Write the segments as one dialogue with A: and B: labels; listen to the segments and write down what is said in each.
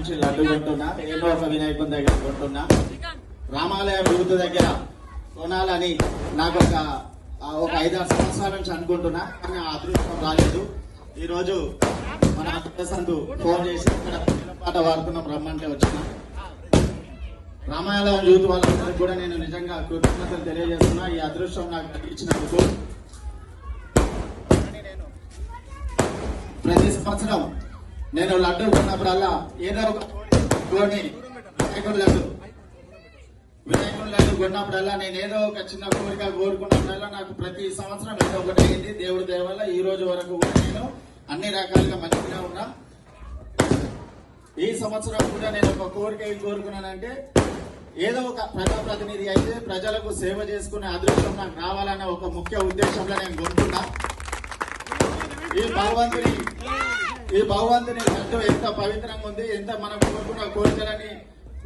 A: నుంచి లడ్డు కొంటున్నా ఏదో ఒక వినాయకుని దగ్గర కొంటున్నా. రామాలయం యూత్ దగ్గర కొనాలని నాకు ఒక ఒక ఐదారు సంవత్సరాల నుంచి అనుకుంటున్నా కానీ ఆ అదృష్టం రాలేదు. ఈ రోజు మన అదృష్టంతు ఫోన్ చేసి ఇక్కడ పాట పాడుతున్నాం రమ్మంటే వచ్చిన. రామాలయం యూత్ వాళ్ళందరికీ కూడా నేను నిజంగా కృతజ్ఞతలు తెలియజేస్తున్నా. ఈ అదృష్టం నాకు కలిగించినందుకు. ప్రతి సంవత్సరం నేను లడ్డు కొన్నప్పుడల్లా ఏదో ఒక కోడిని వినాయకుడు లడ్డు. వినాయకుడు లడ్డు కొన్నప్పుడల్లా నేను ఏదో ఒక చిన్న కోరిక కోరుకున్నప్పుడల్లా నాకు ప్రతి సంవత్సరం ఏదో ఒకటి అయింది. దేవుడి దయవల్ల ఈ రోజు వరకు కూడా నేను అన్ని రకాలుగా మంచిగా ఉన్నా. ఈ సంవత్సరం కూడా నేను ఒక కోరిక కోరుకున్నానంటే ఏదో ఒక ప్రజాప్రతినిధి అయితే ప్రజలకు సేవ చేసుకునే అదృష్టం నాకు రావాలనే ఒక ముఖ్య ఉద్దేశంలో నేను కోరుకున్నా ఈ భగవంతుని ఈ భగవంతుని లడ్డు ఎంత పవిత్రంగా ఉంది ఎంత మనం కోరుకున్న కోరికలని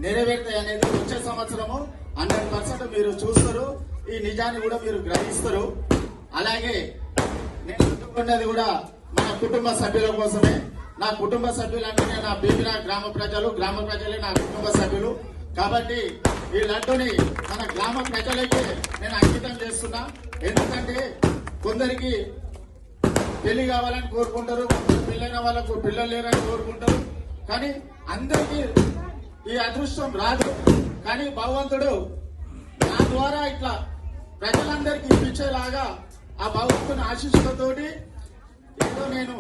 A: నెరవేరుతాయి అనేది వచ్చే సంవత్సరము హండ్రెడ్ పర్సెంట్ మీరు చూస్తారు. ఈ నిజాన్ని కూడా మీరు గ్రహిస్తారు. అలాగే నేను చెప్పుకున్నది కూడా మన కుటుంబ సభ్యుల కోసమే. నా కుటుంబ సభ్యులు అంటేనే నా బీబీనా గ్రామ ప్రజలు గ్రామ ప్రజలే నా కుటుంబ సభ్యులు. కాబట్టి ఈ లడ్డుని మన గ్రామ ప్రజలకే నేను అంకితం చేస్తున్నా. ఎందుకంటే కొందరికి పెళ్ళి కావాలని కోరుకుంటారు వాళ్ళకు పిల్లలు లేరని కోరుకుంటారు. కానీ అందరికీ ఈ అదృష్టం రాదు. కానీ భగవంతుడు నా ద్వారా ఇట్లా ప్రజలందరికీ ఇప్పించేలాగా ఆ భగవంతుని ఆశీస్సులతోటి ఏదో నేను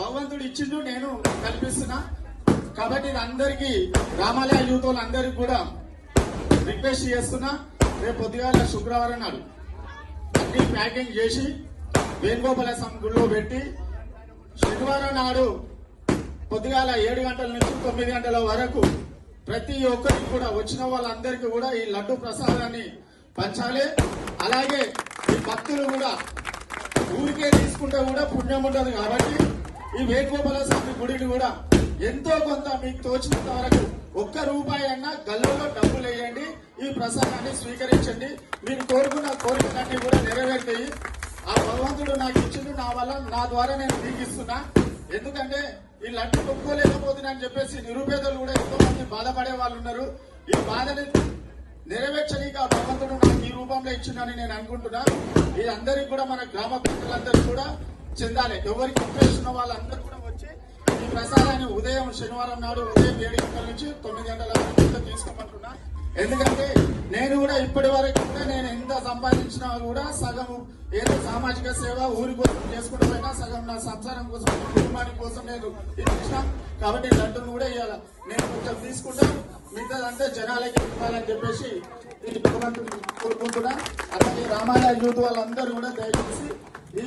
A: భగవంతుడు ఇచ్చిండు నేను కల్పిస్తున్నా. కాబట్టి ఇది అందరికీ రామాలయ యూత్ అందరికి కూడా రిక్వెస్ట్ చేస్తున్నా. రేపు పొద్దుగాల శుక్రవారం నాడు అన్ని ప్యాకింగ్ చేసి వేణుగోపాల స్వామి గుడిలో పెట్టి శనివారం నాడు పొద్దుగాల ఏడు గంటల నుంచి తొమ్మిది గంటల వరకు ప్రతి ఒక్కరికి కూడా వచ్చిన వాళ్ళందరికీ కూడా ఈ లడ్డు ప్రసాదాన్ని పంచాలి. అలాగే ఈ భక్తులు కూడా ఊరికే తీసుకుంటే కూడా పుణ్యం ఉండదు కాబట్టి ఈ వేణుగోపాల స్వామి గుడిని కూడా ఎంతో కొంత మీకు తోచినంత వరకు ఒక్క రూపాయి అన్నా గల్లులో డబ్బులు వేయండి. ఈ ప్రసాదాన్ని స్వీకరించండి. మీరు కోరుకున్న కోరికలన్నీ కూడా నెరవేర్తాయి. ఆ భగవంతుడు నాకు ఇచ్చిండు నా వల్ల నా ద్వారా నేను మీకు ఇస్తున్నా. ఎందుకంటే ఈ లడ్డు అని చెప్పేసి నిరుపేదలు కూడా ఎంతో మంది బాధపడే వాళ్ళు ఉన్నారు. ఈ బాధని నెరవేర్చనీకి ఆ భగవంతుడు నాకు ఈ రూపంలో ఇచ్చిందని నేను అనుకుంటున్నా. ఇది అందరికి కూడా మన గ్రామ ప్రజలందరూ కూడా చెందాలి. ఎవరికి ఇంట్రెస్ట్ ఉన్న వాళ్ళందరూ కూడా వచ్చి ఈ ప్రసాదాన్ని ఉదయం శనివారం నాడు ఉదయం ఏడు గంటల నుంచి తొమ్మిది గంటల వరకు ఎందుకంటే నేను కూడా ఇప్పటి వరకు కూడా నేను ఎంత సంపాదించినా కూడా సగం ఏదో సామాజిక సేవ ఊరి కోసం చేసుకుంటూ పోయినా సగం నా సంసారం కోసం కుటుంబానికి కోసం నేను ఇచ్చిన కాబట్టి లడ్డును కూడా ఇవాళ నేను కొంచెం తీసుకుంటా. మిగతాదంటే జనాలకి ఇవ్వాలని చెప్పేసి ఇది భగవంతుని కోరుకుంటున్నా. అలాగే రామాలయ యూత్ వాళ్ళందరూ కూడా దయచేసి ఈ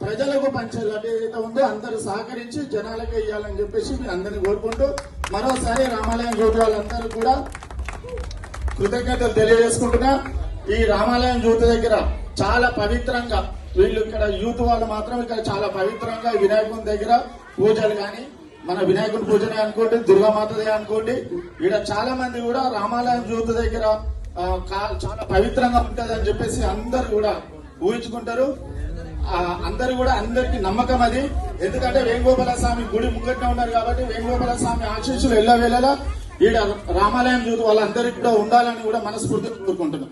A: ప్రజలకు పంచే లడ్డు ఏదైతే ఉందో అందరూ సహకరించి జనాలకే ఇవ్వాలని చెప్పేసి మీ అందరిని కోరుకుంటూ మరోసారి రామాలయం యూత్ వాళ్ళందరూ కూడా కృతజ్ఞతలు తెలియజేసుకుంటున్నా. ఈ రామాలయం జ్యోతి దగ్గర చాలా పవిత్రంగా వీళ్ళు ఇక్కడ యూత్ వాళ్ళు మాత్రం ఇక్కడ చాలా పవిత్రంగా వినాయకుని దగ్గర పూజలు కానీ మన వినాయకుని పూజనే అనుకోండి దుర్గామాతదే అనుకోండి. ఇక్కడ చాలా మంది కూడా రామాలయం జ్యోతి దగ్గర చాలా పవిత్రంగా ఉంటుంది అని చెప్పేసి అందరు కూడా ఊహించుకుంటారు. అందరు కూడా అందరికి నమ్మకం అది. ఎందుకంటే వేణుగోపాల స్వామి గుడి ముగ్గట్నే ఉన్నారు కాబట్టి వేణుగోపాల స్వామి ఆశీస్సులు ఎల్లవేళలా ఈడ రామాలయం చూసి వాళ్ళందరికీ కూడా ఉండాలని కూడా మనస్ఫూర్తిగా కోరుకుంటున్నాం.